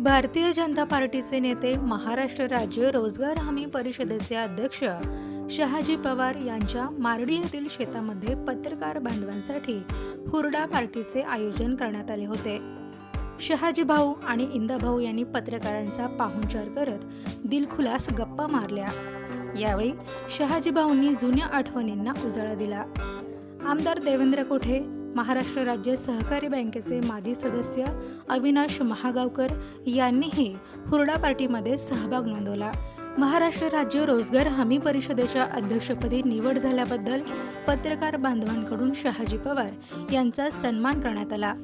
भारतीय जनता पार्टीचे नेते महाराष्ट्र राज्य रोजगार हमी परिषदेचे अध्यक्ष शहाजी पवार यांच्या मारडी येथील शेतामध्ये पत्रकार बांधवांसाठी हुरडा पार्टीचे आयोजन करण्यात आले होते. शहाजी भाऊ आणि इंदाभाऊ यांनी पत्रकारांचा पाहुणचार करत दिलखुलास गप्पा मारल्या. यावेळी शहाजी भाऊंनी जुन्या आठवणींना उजाळा दिला. आमदार देवेंद्र कोठे महाराष्ट्र राज्य सहकारी बँकेचे माजी सदस्य अविनाश महागावकर यांनीही हुरडा पार्टीमध्ये सहभाग नोंदवला. महाराष्ट्र राज्य रोजगार हमी परिषदेच्या अध्यक्षपदी निवड झाल्याबद्दल पत्रकार बांधवांकडून शहाजी पवार यांचा सन्मान करण्यात आला.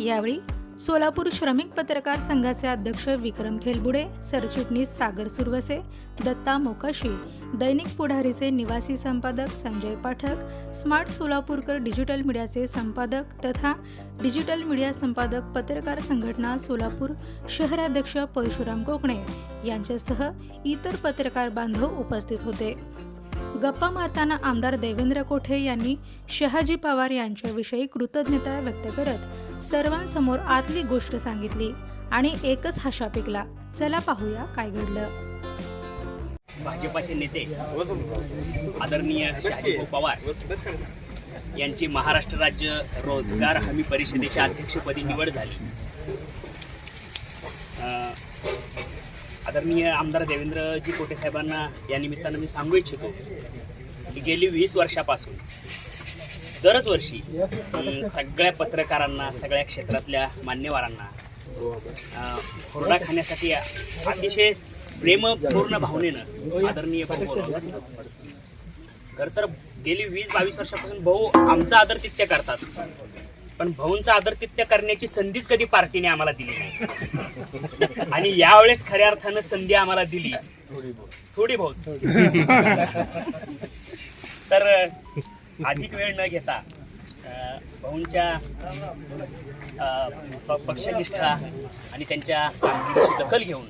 यावेळी सोलापूर श्रमिक पत्रकार संघाचे अध्यक्ष विक्रम खेलबुडे सरचिटणीस सागर सुरवसे दत्ता मोकाशी दैनिक पुढारीचे निवासी संपादक संजय पाठक स्मार्ट सोलापूरकर डिजिटल मीडियाचे संपादक तथा डिजिटल मीडिया संपादक पत्रकार संघटना सोलापूर शहराध्यक्ष परशुराम कोकणे यांच्यासह इतर पत्रकार बांधव उपस्थित होते. गप्पा मारताना आमदार देवेंद्र कोठे यांनी शहाजी पवार यांच्याविषयी कृतज्ञता व्यक्त करत सर्वांसमोर आतली गोष्ट सांगितली आणि एकच हशा पिकला. चला पाहूया काय घडलं. भाजपाचे नेते आदरणीय शहाजीभाऊ पवार यांची महाराष्ट्र राज्य रोजगार हमी परिषदेच्या अध्यक्षपदी निवड झाली. आदरणीय आमदार देवेंद्रजी कोटे साहेबांना या निमित्तानं मी सांगू इच्छितो की गेली वीस वर्षापासून दरच वर्षी अं, सगळ्या पत्रकारांना सगळ्या क्षेत्रातल्या मान्यवरांना अं, हुरडा खाण्यासाठी अतिशय प्रेमपूर्ण भावनेनं आदरणीय भाऊ खर तर गेली वीस बावीस वर्षापासून भाऊ आमचा आदरतित्य करतात. पण भाऊंचा आदरतित्य करण्याची संधीच कधी पार्टीने आम्हाला दिली नाही. आणि यावेळेस खऱ्या अर्थानं संधी आम्हाला दिली. थोडी बहुत तर अधिक वेळ न घेता भाऊंच्या पक्षनिष्ठा आणि त्यांच्या कामगिरीची दखल घेऊन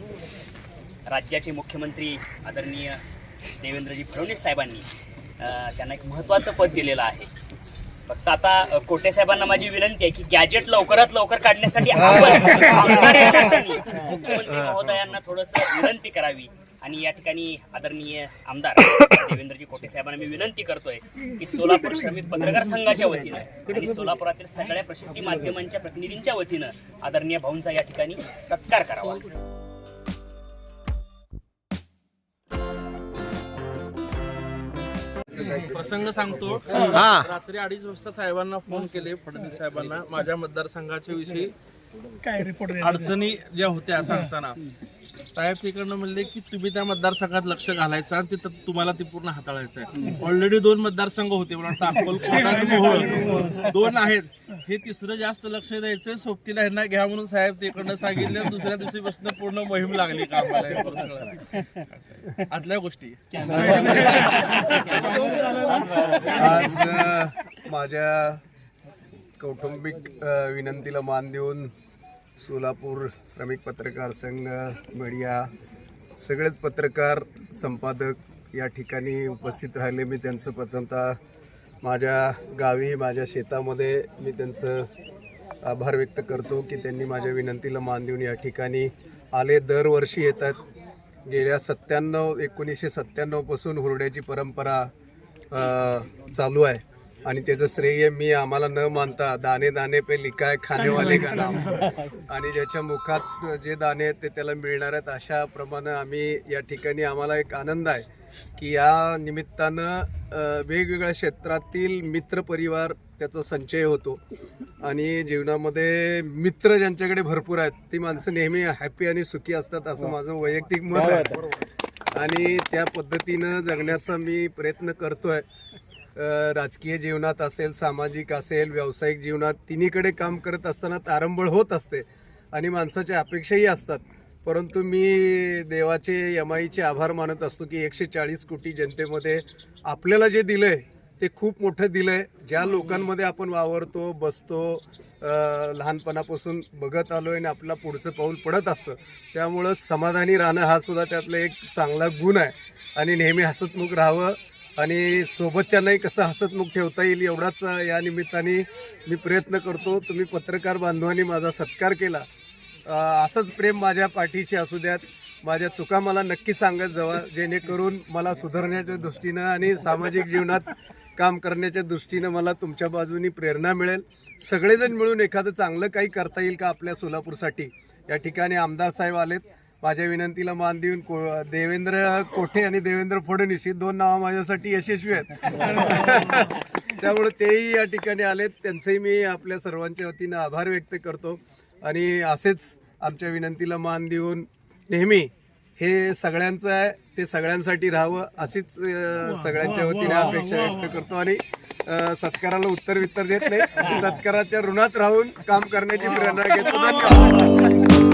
राज्याचे मुख्यमंत्री आदरणीय देवेंद्रजी फडणवीस साहेबांनी त्यांना एक महत्त्वाचं पद दिलेलं आहे. फक्त आता कोटे साहेबांना माझी विनंती आहे की गॅजेट लवकरात लवकर काढण्यासाठी आपण मुख्यमंत्री महोदयांना थोडंसं विनंती करावी. आणि या ठिकाणी आदरणीय आमदार देवेंद्रजी कोटे साहेबांना मी विनंती करतोय की सोलापूर श्रमिक पत्रकार संघाच्या वतीनं आणि सोलापुरातील सगळ्या प्रसिद्धी माध्यमांच्या प्रतिनिधींच्या वतीनं आदरणीय भाऊंचा या ठिकाणी सत्कार करावा. प्रसंग सांगतो. रात्री अडीच वाजता साहेबांना फोन केले फडणवीस साहेबांना माझ्या मतदारसंघाच्या विषयी अडचणी ज्या होत्या सांगताना. साहेब तिकडनं म्हणले की तुम्ही त्या मतदारसंघात लक्ष घालायचं आणि तिथं तुम्हाला ते पूर्ण हाताळायचं आहे. ऑलरेडी दोन मतदारसंघ होते मला वाटतं अक्कलकोट आणि मोहोळ. दोन आहेत. हे तिसरं जास्त लक्ष द्यायचं सोबतीला ह्यांना घ्या म्हणून साहेब तिकडनं सांगितलं. दुसऱ्या दिवशीपासून पूर्ण मोहीम लागली कामाला. आतल्या गोष्टी. आज माझ्या कौटुंबिक विनंतीला मान देऊन सोलापूर श्रमिक पत्रकार संघ मीडिया सगळेच पत्रकार संपादक या ठिकाणी उपस्थित राहिले. मी त्यांचं प्रथमतः माझ्या गावी माझ्या शेतामध्ये मी त्यांचं आभार व्यक्त करतो की त्यांनी माझ्या विनंतीला मान देऊन या ठिकाणी आले. दरवर्षी येतात. गेल्या सत्त्याण्णव एकोणीसशे सत्त्याण्णवपासून हुरड्याची परंपरा चालू आहे. आणि त्याचं श्रेय मी आम्हाला न मानता दाणे दाणे पे लिखाय खानेवाले का नाम आणि ज्याच्या मुखात जे दाणे आहेत ते त्याला मिळणार आहेत अशा प्रमाणे आम्ही या ठिकाणी आम्हाला एक आनंद आहे की या निमित्तानं वेगवेगळ्या क्षेत्रातील मित्र परिवार त्याचा संचय होतो. आणि जीवनामध्ये मित्र ज्यांच्याकडे भरपूर आहेत ती माणसं नेहमी हॅपी आणि सुखी असतात असं माझं वैयक्तिक मत आहे. आणि त्या पद्धतीनं जगण्याचा मी प्रयत्न करतोय. अ, राजकीय जीवनात असेल सामाजिक असेल व्यावसायिक जीवनात तिन्हीकडे काम करत असताना तारंबळ होत असते आणि माणसाच्या अपेक्षाही असतात. परंतु मी देवाचे यमाईचे आभार मानत असतो की एकशे चाळीस कोटी जनतेमध्ये आपल्याला जे दिलं आहे ते खूप मोठं दिलं आहे ज्या लोकांमध्ये आपण वावरतो बसतो लहानपणापासून बघत आलो आणि आपला पुढचं पाऊल पडत असतं त्यामुळं समाधानी राहणं हा सुद्धा त्यातला एक चांगला गुण आहे. आणि नेहमी हसतमुख राहावं आणि सोबतच्यांनाही कसं हसतमुख ठेवता येईल एवढाच या निमित्ताने मी प्रयत्न करतो. तुम्ही पत्रकार बांधवांनी माझा सत्कार केला. असंच प्रेम माझ्या पाठीशी असू द्यात. माझ्या चुका मला नक्की सांगत जावा. जेणेकरून मला सुधारण्याच्या दृष्टीनं आणि सामाजिक जीवनात काम करण्याच्या दृष्टीनं मला तुमच्या बाजूनी प्रेरणा मिळेल. सगळेजण मिळून एखादं चांगलं काही करता येईल का आपल्या सोलापूरसाठी? या ठिकाणी आमदार साहेब आलेत. माझ्या विनंतीला मान देऊन को देवेंद्र कोठे आणि देवेंद्र फडणवीस ही दोन नावं माझ्यासाठी यशस्वी आहेत. त्यामुळे तेही या ठिकाणी आलेत. त्यांचंही मी आपल्या सर्वांच्या वतीनं आभार व्यक्त करतो. आणि असेच आमच्या विनंतीला मान देऊन नेहमी हे सगळ्यांचं आहे ते सगळ्यांसाठी राहावं अशीच सगळ्यांच्या वतीने अपेक्षा व्यक्त करतो. आणि सत्काराला उत्तर वित्तर देत नाही. सत्काराच्या ऋणात राहून काम करण्याची प्रेरणा घेतो. धन्यवाद.